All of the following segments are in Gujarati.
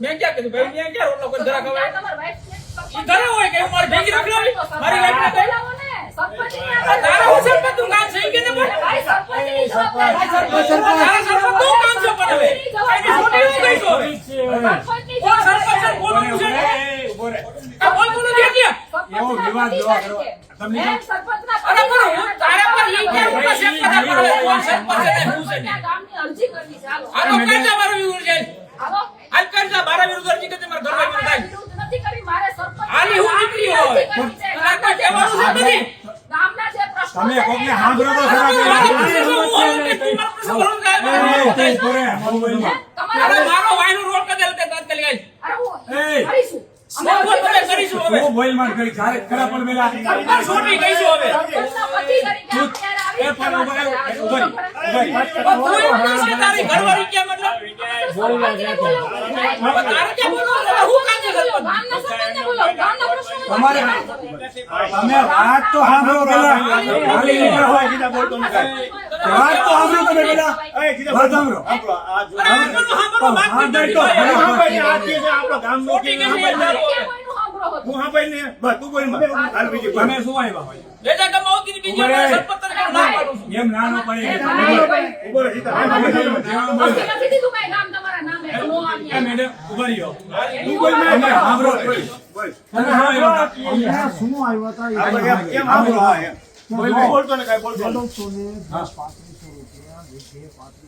મેં ક્યાં કીધું ભાઈ મેં ક્યાં રોટલો કોઈ ધરા ખવાય? ધરા હોય કે મારી ભેગી રખડાવી? મારી wife ને તારા હું સરપંચ તારા છોડી હું કઈ છો સરપંચની કોણ સરપંચ છે? જવાબદારી. બોલવાનું છે ને? આ બોલવાનું નથી એટલે એવો વિવાદ જોવા કરો. તમને એમ સરપંચના અરે પણ હું તારા પર ઈ ક્યાં હું પાસે પથા પડે કોણ સરપંચ છે ને હું છે ને? સરપંચના ગામની અરજી કરવી છે, હાલો. આ તો કરજા મારો વિરુદ્ધ જાય હાલો. આજ કરજા મારા વિરુદ્ધ અરજી કરજે મારા ઘરમાં વિરુદ્ધ મારા થાય વિરુદ્ધ નથી કરવી, મારે સરપંચના આની હું દીકરી હોય. આ કહેવાનું છે નથી. તમે કોકને સાંભળો તો ખરા કે. કરે. તમારા અરે મારો વાયનો રોડ કરી દે એટલે તાત્કાલિક આવીશ. અરે હું કરીશું. બોલ કરી તારી ઘરવાળી ક્યાં મતલબ? તારે ક્યાં બોલવાનું? તમારે- તમે વાત તો સાંભળો પેલા. ખાલી નીકળો હોય. વાત તો સાંભળો તમે પેલા. વાત સાંભળો. હા, ભાઈ. શું આવ્યા હોય? બીજી ના પાડું એમ નાનો પડે. નથી દીધું કાંઈ નામ તમારા? એ મેડમ ઊભા રહ્યો. તું કોઈ મેં અમે હાંભરો કોઈ તમે હા આવ્યો શું આવ્યો હતા? આ બધા કેમ હાંભરો હા એમ. બોલતો ને કાઈ બોલતો 250 ને 500 રૂપિયા 250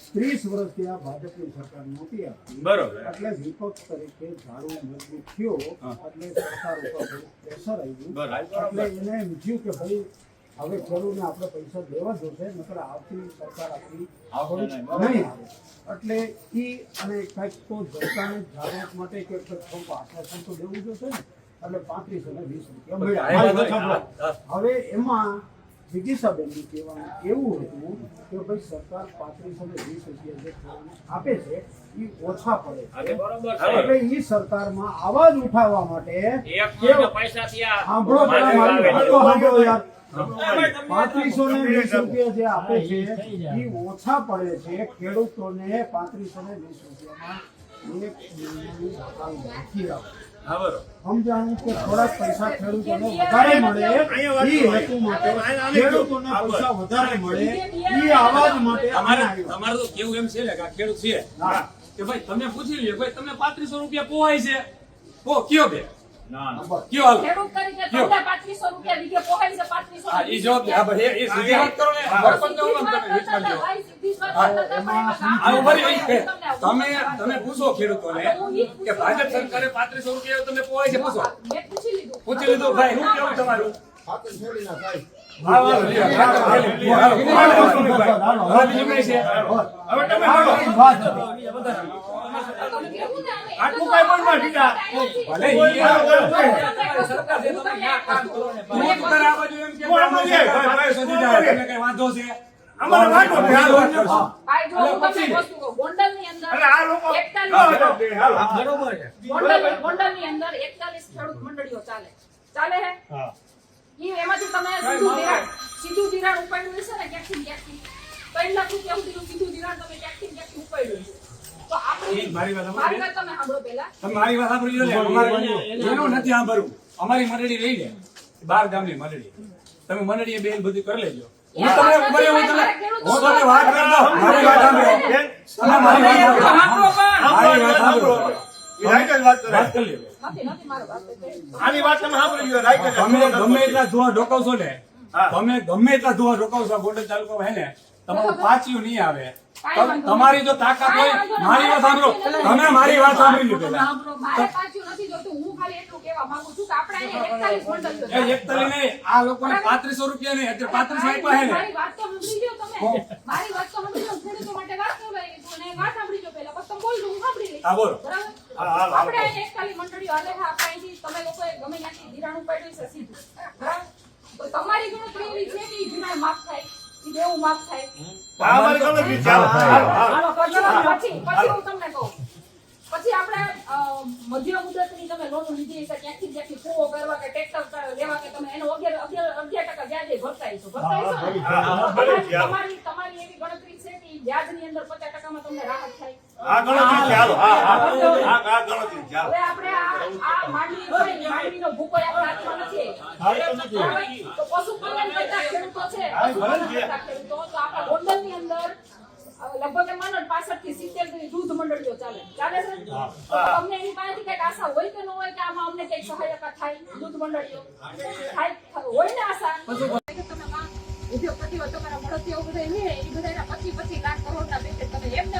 ત્રીસ વર્ષથી આ ભાજપની સરકાર નહોતી આપતી. બરોબર. એટલે વિપક્ષ તરીકે ધારો મજબૂત થયો એટલે સરકાર ઉપર પ્રેશર આવ્યું. એટલે એને એમ થયું કે ભાઈ હવે ખેડૂતને આપણે પૈસા દેવા જોશે નકર આવતી સરકાર આપણી નહીં આવે. એટલે એ અને કંઈક તો જનતાને જાગૃત માટે કે થોડુંક આશ્વાસન તો દેવું જોશે ને. એટલે પાંત્રીસ અને વીસ રૂપિયા. હવે એમાં વિદિશાબેનનું કહેવાનું એવું હતું કે ભાઈ સરકાર પાંત્રીસો ને વીસ રૂપિયા જે આપે છે એ ઓછા પડે છે. એટલે એ સરકારમાં અવાજ ઉઠાવવા માટે પાંત્રીસો ને વીસ રૂપિયા જે આપે છે એ ઓછા પડે છે ખેડૂતોને પાંત્રીસો ને વીસ રૂપિયામાં એક મહિનાની ભાવ રાખી આવતી. સમજાણું કે થોડાક પૈસા ખેડૂતોને વધારે મળે ઈ હેતુ માટે ખેડૂતોને પૈસા વધારે મળે ઈ આવાજ માટે અમે તમારે તો કેવું એમ છે ને કે આ ખેડૂત છે. કે ભાઈ તમે પૂછી લ્યો ભાઈ તમે પાંત્રીસો રૂપિયા પોવાય છે પો કયો બે બસ. કયો હાલો ખેડૂત તરીકે તમને 3500 રૂપિયા વીઘે પોહાય છે 3500 હા, ઈ જવાબ દે. હા, ભાઈ, તમે તમે પૂછો ખેડૂતોને કે ભાજપ સરકારે પાંત્રીસો રૂપિયા તમે પોવાય છે પૂછો. પૂછી લીધું. પૂછી લીધું ભાઈ શું કેવું તમારું? વાંધો છે અમારે વાંધો નથી. હાલો. હા. ભાઈ જો હું તમને એક વસ્તુ કહું ગોંડલની અંદર અરે આ લોકો- 41 હાલો. બરોબર છે ગોંડલ ગોંડલની અંદર 41 ખેડૂત મંડળીઓ ચાલે ચાલે હે એમાંથી તમે સીધું ધિરાણ સીધું ધિરાણ ઉપાડ્યું હશે ને ક્યાંકથી ક્યાંકથી? ત્રણ લાખ રૂપિયા સુધીનું સીધું ધિરાણ તમે ક્યાંકથી ક્યાંકથી ઉપાડ્યું છે તો આપણે મારી વાત તમે સાંભળો પહેલા તમે મારી વાત સાંભળી લો અમારે એનું નથી સાંભળવું. અમારી મંડળી રહી ને બાર ગામની મંડળી. તમે મંડળીએ બેન બધું કરી લેજો. હું તમને હું તમને હું તમને વાત કરી દઉં. મારી વાત સાંભળો. મારી વાત સાંભળો. મારી વાત સાંભળો. વાત કરી. લેજો નથી નથી મારો વાત આની વાત તમે સાંભળી લ્યો, રાઈટ તમે ગમે એટલા ધુઆ ઢોકાવશો ને તમે ગમે એટલા ધુઆ ઢોકાવશો ગોંડલ તાલુકામાં હે ને તમારું પાછું નહીં આવે. તમારી જો તાકાત હોય મારી વાત સાંભળો. તમે મારી વાત સાંભળી લો પેલા મારે પાછું નથી જોતું. હું કહેવા માંગુ છું કે આપણે અહીંયા 41 મંડળીઓ એ છે. એકતાલી નહીં આ લોકોને પાંત્રીસો રૂપિયા નહીં અત્યારે પાંત્રીસ આપ્યા હે ને. વાત વાત લો વાત વાત લો હા, બોલો. આપણે એક એકતાલી મંડળીઓ આલે હા આપણે તમે લોકોએ ગમે ત્યાંથી ધિરાણ ઉપાડ્યું છે સીધું. તો તમારી ગણતરી છે કે ધિરાણ માફ થાય દેવું માફ થાય? અમારી ગણતરી હાલો. પછી પછી હું તમને કહું. પછી આપણે મધ્ય મુદતની તમે લોન લીધી છે ત્યાંથી જ્યાંથી કૂવો કરવા કે ટ્રેક્ટર લેવા કે તમે એનો અગિયાર અગિયાર અગિયાર ટકા વ્યાજે ભરતાઈશો ભરતાઈશો. તમારી તમારી એવી ગણતરી છે કે વ્યાજ વ્યાજની અંદર પચાસ ટકામાં તમને રાહત થાય. આ ગણતરી ચાલો. હા, હા. આ- ગણતરી ચાલો. હવે આપણે આ આ માંડવી હોય, ભૂકો આપણા હાથમાં નથી? તો પશુ કલ્યાણ કરતા ખેડૂતો છે. તો આપણા ગોંડલની અંદર લગભગ એમ માનો 65 થી 70 ની દૂધ મંડળીઓ ચાલે. ચાલે છે? અમને તમને એની પાસેથી કંઈક આશા હોય કે ન હોય કે આમાં અમને કંઈક સહાયતા થાય દૂધ મંડળીઓ? થાય હોય ને આશા? તમે ઉદ્યોગપતિઓ તમારા મળતિઓ બધા છે એ બધાના 25 25 લાખ કરોડના બેસે તમે એમને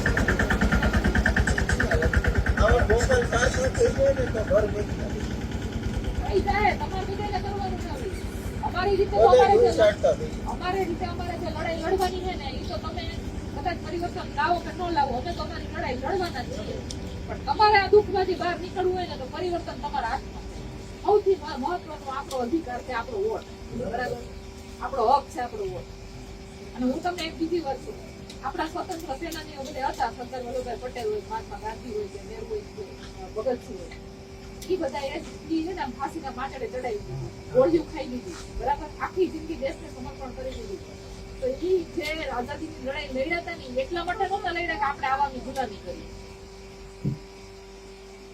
પરિવર્તન લાવો તો અમારી લડાઈ લડવાના છીએ પણ તમારે આ દુઃખમાંથી બહાર નીકળવું હોય ને તો પરિવર્તન તમારા હાથમાં છે. સૌથી મહ- મહત્વનો આપણો અધિકાર છે આપણો બરાબર આપણો હક છે આપણો વોટ અને હું તમને એક બીજી વાત આપણા સ્વતંત્ર સેનાનીઓ બધા હતા સરદાર વલ્લભભાઈ પટેલ હોય મહાત્મા ગાંધી હોય કે નેહરુ હોય કે ભગતસિંહ હોય. એ બધા એ છે ને ફાંસીના પાંચડે ચડાવી દીધી. ગોળીઓ ખાઈ લીધી બરાબર? આખી જિંદગી દેશને સમર્પણ કરી દીધી. તો એ જે આઝાદીની લડાઈ લડ્યા હતા ને એટલા માટે નહોતા લડ્યા કે આપણે આવાની નહીં કરીએ.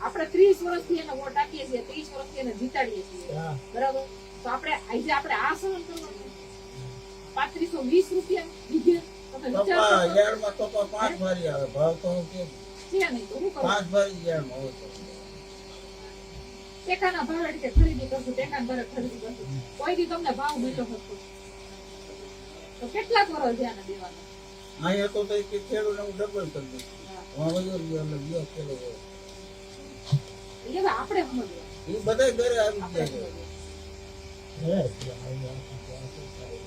આપણે ત્રીસ વર્ષથી એને વોટ આપીએ છીએ ત્રીસ વર્ષથી એને જીતાડીએ છીએ. બરાબર? તો આપણે આજે આપણે આ સહન કરવાનું પાંત્રીસો વીસ રૂપિયા બીજે તમે વિચાર કરો. છે નહીં તો શું કરવું? ટેકાના ભાવે રીતે ખરીદી કરશું ટેકાના ભાવે ખરીદી કરશું કોઈ દી તમને ભાવ મળ્યો હતો તો કેટલા કરો છે આને એ હવે આપણે સમજવાનું બધા ઘરે આવી. અહીંયા હું હું આવું આવું. આવો બાજુ.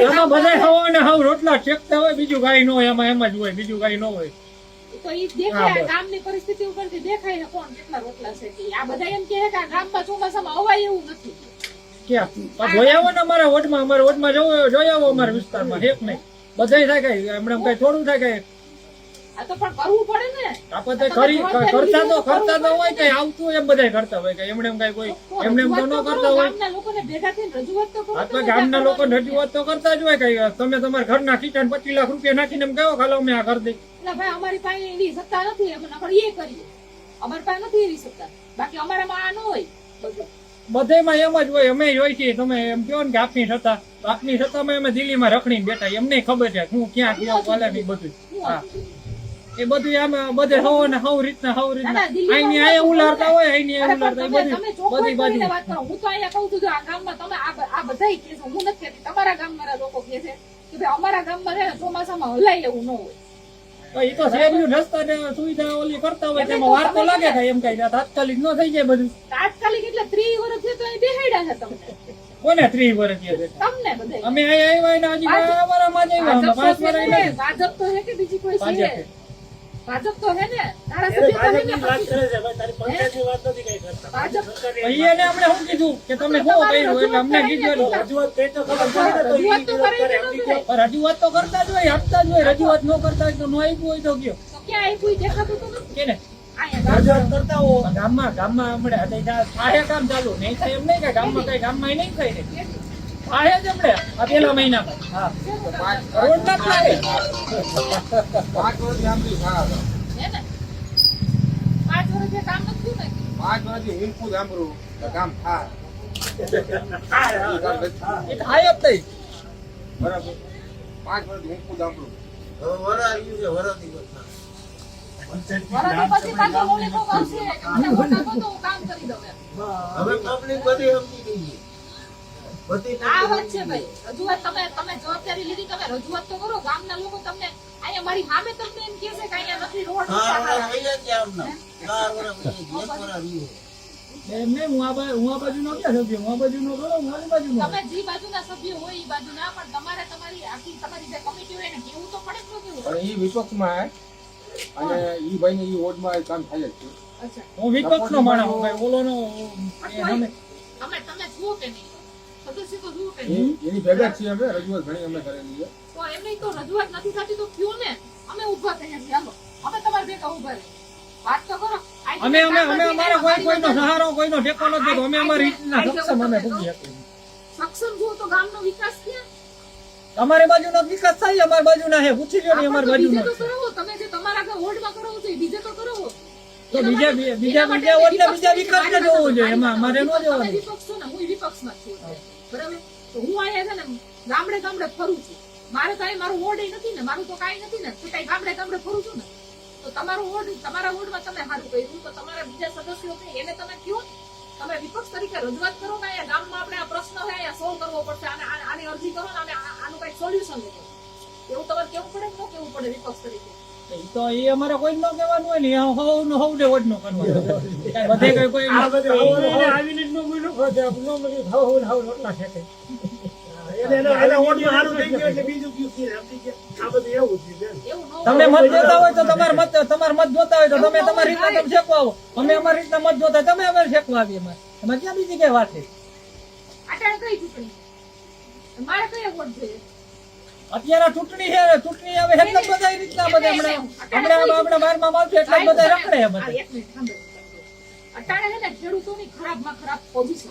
એમાં બધા હવા ને હાવ રોટલા શેકતા હોય બીજું ગાય ન હોય એમાં એમ જ હોય બીજું ગાય ન હોય. તો ઈ દેખાય ગામની પરિસ્થિતિ ઉપરથી દેખાય ને કોણ કેટલા રોટલા છે આ બધા એમ કહે કે આ ગામમાં ચોમાસામાં અવાય એવું નથી. ક્યાં? જોઈ આવો ને અમારા વોટમાં અમારા વોટમાં જોયા જોઈ આવો અમારા વિસ્તારમાં. એક નહીં બધાય થાય કઈ એમણે કઈ થોડું થાય કઈ આ તો પણ કરવું પડે ને. આપણે તો ખરી કરતા તો કરતા તો હોય કઈ આવતું એમ બધા કરતા હોય કઈ એમણે કઈ કોઈ એમને એમ તો ન કરતા હોય. ગામના લોકો રજૂઆત તો કરતા જ હોય કઈ તમે તમારા ઘરના કિચન પચીસ લાખ રૂપિયા નાખીને એમ કહો ખાલો અમે આ કરી દઈ. એટલે ભાઈ અમારી પાસે એવી સત્તા નથી અમે એ કરીએ. અમારી પાસે નથી એવી સત્તા. બાકી અમારામાં આ ન હોય. બધું બધેમાં એમ જ હોય અમે જોઈ છીએ. તમે એમ કહો ને કે આપની સત્તા આપની સત્તામાં અમે દિલ્હીમાં રખડીને બેઠા એમને ખબર છે હું ક્યાં ક્યાં ચાલે બધું. હા. એ બધું આમ બધે હવ ને હવ રીતના હવ રીતના. અહીંની કરો ઉલારતા હોય અહીંની પણ ઉલારતા હોય. બધી બધી બાજુ. વાત કરો. હું તો અહીંયા કહું છું કે આ ગામમાં તમે આ બ- આ બધાય કે છે હું નથી કહેતી તમારા ગામના લોકો કહે છે કે ભાઈ અમારા ગામમાં ચોમાસામાં હલાય એવું ન હોય. એ તો શહેરીઓ રસ્તા ને સુવિધા ઓલી કરતા હોય તેમાં વાર તો લાગે એમ કઈ. તાત્કાલિક ન થઈ જાય બધું. તાત્કાલિક એટલે ત્રીસ વર્ષ છે તો અહીં બેહાડ્યા છે તમને કોને ત્રીસ વર્ષ છે? તમને બધાય. અમે અહીંયા આવ્યા ને હજી ભાજપ- અમારામાં જ આવ્યા પાંચ તો છે વર્ષ ભાજપ તો છે કે બીજી કોઈ છે. ભાજપ તો હે ને તારા એને તો હે ને વાત કરે છે ભાઈ તારી પંચાયતની વાત નથી કઈ કરતા ભાજપ- સરકારી આપણે શું કીધું કે તમે શું કર્યું એટલે અમને કીધું રજૂઆત કઈ તો ખબર પડે તો રજૂઆત તો કરતા જ હોય આપતા જ હોય રજૂઆત ન કરતા હોય તો ન આપ્યું હોય તો કયો ક્યાં આપ્યું દેખાતું તો નથી. કે ને અહીંયા રજૂઆત ગામ- કરતા હો ગામમાં ગામમાં હમણાં કામ ચાલુ નહીં થાય એમ નહીં કે ગામમાં કઈ ગામમાં નહીં થાય ને થાય જ હમણે આ પેલા મહિનામાં. હા. રોડ ના થાય. પાંચ વર્ષ સારા હતા હે. ને? પાંચ વર્ષ જે કામ નથી ને? પાંચ વર્ષથી હિંકુ સાંભળું તો કામ થાય. એ થાય. જ નહીં. બરાબર. પાંચ વર્ષ હિંકુ સાંભળું. હવે વર આવ્યું છે વર દઉં હવે પબ્લિક બધી સમજી બધી આ વાત છે ભાઈ. રજૂઆત તમે તમે જવાબદારી લીધી તમે રજૂઆત તો કરો. ગામના લોકો તમને અહીંયા મારી સામે તમને એમ કહે છે કે અહીંયા નથી રોડ હા આ ક્યાં સભ્ય? આ કરો તમે જે બાજુના સભ્ય હોય એ પણ તમારે તમારી આખી તમારી જે કમિટી હોય ને કેવું તો પડે જ ને પણ એ વિપક્ષમાં અને એ ભાઈને એ વોર્ડમાં કામ થાય જ છે. અચ્છા. હું વિપક્ષનો માણસ હું કઈ ઓલોનો અમે અમે તમે જુઓ કે નહીં. એની ભેગા છીએ અમે રજૂઆત ઘણી અમે કરેલી છે. તો એમની તો રજૂઆત નથી થતી તો કયો ને? અમે ઊભા થઈએ ચાલો અમે તમારે ભેગા ઊભા રહીએ વાત તો કરો. અમે અમે અમે કામ કોઈ કોઈનો અમારી સહારો કોઈનો ટેકો નથી તો અમે અમારી રીતના સક્ષમ અમે ભૂગી શકીએ સક્ષમ જુઓ તો ગામનો વિકાસ ક્યાં અમારી બાજુનો વિકાસ થાય અમારી બાજુના છે પૂછી લ્યો ને અમારી બાજુનો. તમે જે તમારા ઘર છો એ બીજે તો કરાવો. તો બીજા માટે- બીજા વિકાસ ને બીજા બીજા જોવો જોઈએ. એમાં અમારે ન જોવાનું. વિપક્ષમાં ને હું. વિપક્ષમાં છું. અત્યારે. બરાબર? તો હું અહીંયા છે ને ગામડે ગામડે ફરું છું. મારે તો અહીં મારું વોર્ડ નથી ને, મારું તો કાંઈ નથી ને છતાંય ગામડે ગામડે ફરું છું ને. તો તમારું વોર્ડ, તમારા વોર્ડમાં તમે સારું કર્યું. તો તમારા બીજા સદસ્યો છે, એને તમે કયો? તમે વિપક્ષ તરીકે રજૂઆત કરો કે અહીંયા ગામમાં આપણે આ પ્રશ્ન છે, અહીંયા સોલ્વ કરવો પડશે. અને આને- અરજી કરો ને આનું કઈ સોલ્યુશન લેજો એવું તમારે કેવું પડે? ન કેવું પડે વિપક્ષ તરીકે? તો એ અમારે કોઈ ન કહેવાનું હોય ને હવ નો હવ ને વડ નો કરવાનું કાંઈ કઈ કોઈ આ બધું આવું આવીને જ નો. બોલ્યો? ખોજે આપણો મગજ હવ હવ હવ રોટલા શેકે. એને એના એના વોટમાં સારું થઈ ગયું એટલે બીજું કયું કીધે સમજી ગયા આ બધું એવું થયું છે એવું તમે મત જોતા હોય તો તમારે મત તમારે મત જોતા હોય તો તમે તમારી રીતના તમે શેકવા આવો. અમે અમારી રીતના મત જોતા તમે અમે શેકવા આવીએ અમારે. એમાં ક્યાં બીજી કઈ વાત છે? મારે કઈ ચૂંટણી? મારે કયા વોટ જોઈએ? અત્યારે ચૂંટણી છે ચૂંટણી આવે એટલે બધા રીતના બધા હમણાં હમણાં હમણાં બારમાં માવશે એટલે બધા રખડે છે બધા. અટાણે છે ને ખેડૂતોની ખરાબમાં ખરાબ પોઝિશન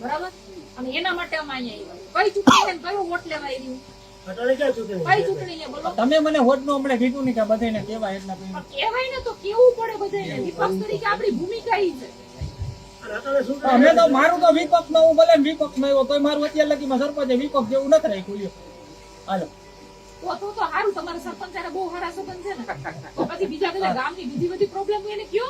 બરાબર? અને એના માટે અમે અહીંયા આવ્યા. કઈ ચૂંટણી છે કયો વોટ લેવા આવ્યું? અટાણે ક્યાં ચૂંટણી हाँ, કઈ ચૂંટણી છે? બોલો. તમે મને વોટનું હમણાં કીધું નહીં કે બધાને કહેવાય એટલા કેવાય ને તો કેવું પડે બધાને વિપક્ષ તરીકે આપણી ભૂમિકા ઈ છે. અને અટાણે શું અમે તો મારું તો વિપક્ષમાં હું ભલે વિપક્ષમાં આવ્યો તો મારું અત્યારે લગીમાં સરપંચ વિપક્ષ જેવું નથી રાખ્યું લ્યો. હાલો. તો તો તો સારું તમારા સરપંચ હારે બહુ સારા સરપંચ છે ને. તો પછી બીજા બધા ગામની બીજી બધી પ્રોબ્લેમ એને કયો?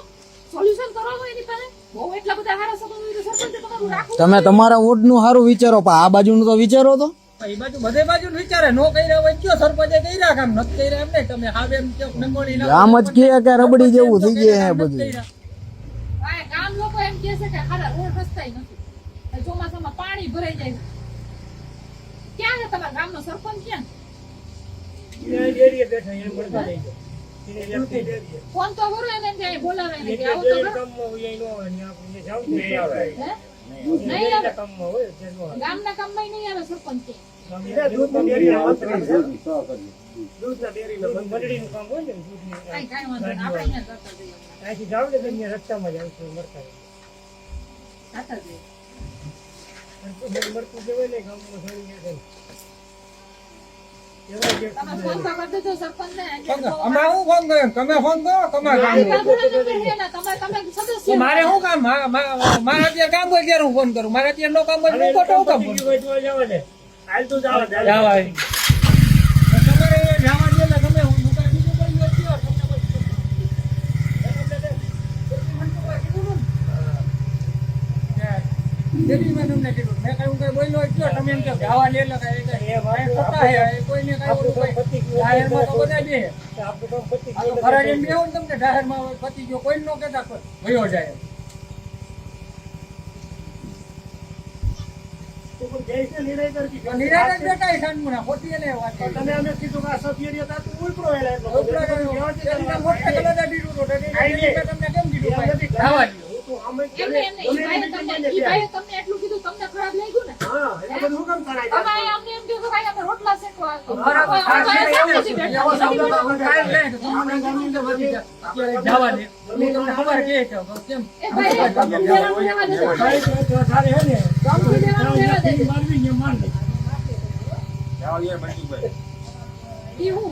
સોલ્યુશન કરો તો એની પાસે? બહુ એટલા બધા સારા સંબંધ હોય તમારું રાખવું તમે તમારા વોટનું સારું વિચારો પણ આ બાજુનું તો વિચારો તો. એ બાજુ બધે બાજુ વિચારે નો કર્યા હોય કયો સરપંચે કર્યા? કામ નથી કર્યા એમ ને તમે હાવ એમ કયો નંગોળી ના આમ જ કહે કે રબડી જેવું થઈ ગયા હે બધું. ગામ લોકો એમ કહે છે કે હારા રોડ રસ્તાય નથી. ચોમાસામાં પાણી ભરાઈ જાય ક્યાં છે તમારા ગામનો સરપંચ ક્યાં. ફોન તો કરો એને બોલાવે કે આવો તો નહીં આવે. ગામના કામમાં નહીં આવે કે. છે. કામ હોય ને ગામમાં તમારે કામ મારી શું કામ? મારા અત્યારે કામ હોય ત્યારે હું ફોન કરું. મારે અત્યારે નો કામ હોય કામ જવા દે. હાલ તો જવા દે. જવા દે. તમારે જવા દે એટલે તમે હું હું કાંઈ બીજું કોઈ નથી કયો. તમને કોઈ- જેથી તમને કીધું. મેં કાંઈ હું બોલ્યો કયો, તમે એમ કે લે કાંઈ- હે, કોઈને કાંઈ ઓલું કાંઈ જાહેરમાં તો બધા બે ને તમને જાહેરમાં પતી ગયો નો કહેતા જાય અમે કીધું કે આ સભ્ય તમને કેમ કીધું ભાઈ? જવા. હું ગમે ભાઈએ એની તમને તમને એટલું કીધું તમને ખરાબ લાગ્યું ને હા એટલે બધું હું કેમ કરાય તમે અમને એમ કહ્યું ભાઈ અમે રોટલા શેકવા બરાબર. એવો આપણે કાંઈ તો વધી જાય. અત્યારે જવા તમને ખબર કે કેમ? એ ભાઈ. ભાઈ તો તો હે ને, ગમતું લેવાનું લેવા દેજો. મારવી ને મારવી. જાઓ યાર બંટીભાઈ. ઈ હું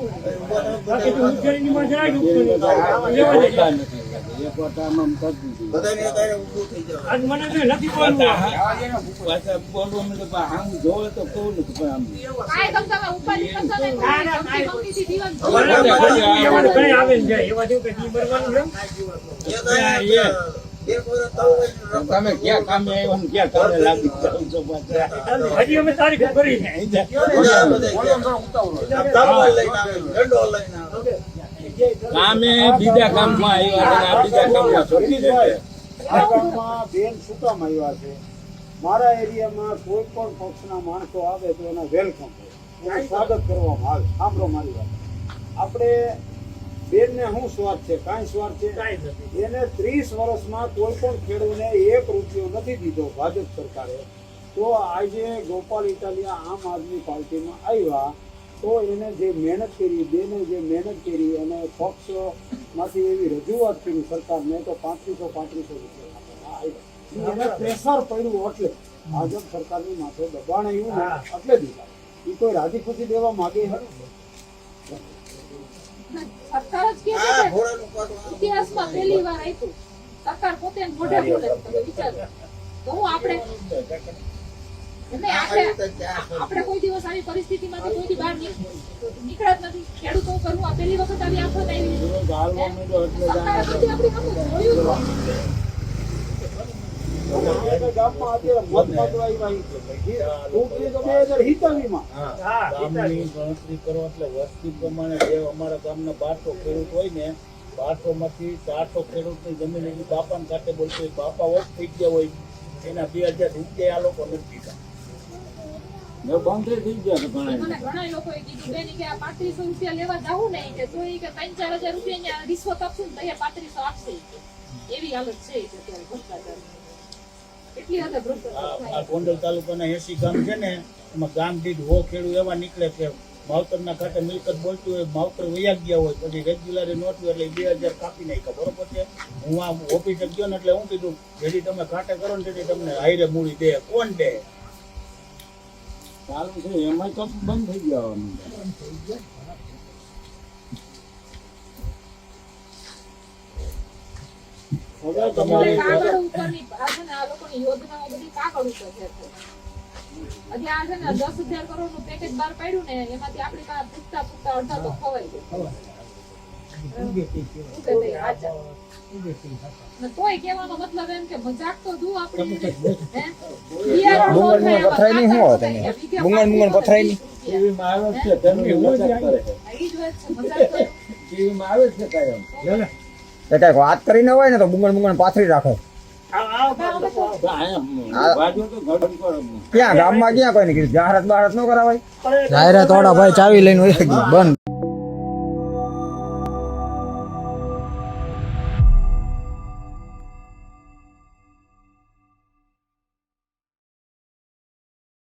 બાકી તો ઉજ્જૈનની માં જરાય દુઃખ મને નથી તમ ક્યાં કામે આવ્યો ને ક્યાં કામે લાગી જાવ છો પાછા? હજી અમે તારીખ કરી છે. લઈને આવે, લઈને આવે. કામે બીજા કામમાં આવ્યા છે આ બીજા કામમાં છોડી દે આ કામમાં બેન શું કામ આવ્યા છે? મારા એરિયામાં કોઈ પણ પક્ષના માણસો આવે તો એના વેલકમ એનું સ્વાગત કરવામાં આવે. સાંભળો મારી વાત. આપણે બેનને શું સ્વાર્થ છે? કાંઈ સ્વાર્થ છે? કાંઈ નથી. એને ત્રીસ વર્ષમાં કોઈ પણ ખેડૂતને એક રૂપિયો નથી દીધો ભાજપ સરકારે. તો આજે ગોપાલ ઇટાલિયા આમ આદમી પાર્ટીમાં આવ્યા તો એને જે મહેનત કરી બેને જે મહેનત કરી અને પક્ષમાંથી એવી રજૂઆત કરી સરકારને તો પાંત્રીસો પાંત્રીસો રૂપિયા. એને પ્રેશર પડ્યું એટલે ભાજપ સરકારની માથે દબાણ આવ્યું ને એટલે દીધા. એ કોઈ રાજી ખુશી દેવા માગે સરકાર જ ઇતિહાસમાં પહેલી વાર આપ્યું સરકાર પોતે મોઢે બોલે. વિચારો. તો હું આપણે આપણે આપણે કોઈ દિવસ આવી પરિસ્થિતિમાંથી કોઈ બહાર નીક- નીકળ્યા જ નથી. ખેડૂતો કરવું આ પહેલી વખત આવી આફત આવી બારસો ખેડૂત હોય ને બારસો માંથી ચારસો ખેડૂતની જમીન એની બાપાને ખાતે બોલતો હોય બાપા ઓફ થઈ ગયા હોય એના બે હજાર રૂપિયા આ લોકો નથી દીધા બંધ થઈ ગયા છે ઘણા મને ઘણા લોકોએ કીધું બેન કે આ પાંત્રીસો રૂપિયા લેવા જાવું ને કે તો ઈ કે ત્રણ ચાર હજાર રૂપિયા ની રિશ્વત આપશું ને તો પાંત્રીસો આપશે. એવી હાલત છે અત્યારે. એટલી ભ્રષ્ટાચાર આ થાય. આ ગોંડલ તાલુકાના એસી ગામ છે ને એમાં ગામ દીઠ હો ખેડૂત એવા નીકળે કે માવતરના ખાતે મિલકત બોલતું હોય માવતર વયા ગયા હોય પછી રેગ્યુલર નોટ એટલે બે હજાર કાપી નાખ્યા બરોબર છે? હું આ ઓફિસે ગયો ને એટલે હું કીધું જેથી તમે ખાતે કરો ને તેથી તમને હાઈરે મૂડી દે કોણ દે? ચાલુ છે એમાં તો બંધ થઈ ગયા હવે તમારે કાગળ ઉપરની આ છે ને આ લોકોની યોજનાઓ બધી કાગળ ઉપર છે. છે ને દસ હજાર કરોડનું પેકેજ બહાર પાડ્યું ને એમાંથી આપણી પાસે પૂછતા પૂછતા અડધા તો ખવાઈ ગયા. તોય કહેવાનો મતલબ એમ કે મજાક તો જુઓ આપણી હે? બિયારણ નો થાય આમાં, ખાતર નો બુંગણ બુંગણ પથરાય નહીં? ટીવીમાં આવે છે તેમની મજાક કરે છે. આ ઈ જ વાત છે, મજાક ટીવીમાં આવે છે કાયમ એ કંઈક વાત કરીને હોય ને તો બુંગણ બુંગણ પાથરી રાખે. ક્યાં? ગામમાં ક્યાં કોઈ જાહેરાત બહારત ન કરાવાય? જાહેરાત વાળા ભાઈ ચાવી લઈને બંધ.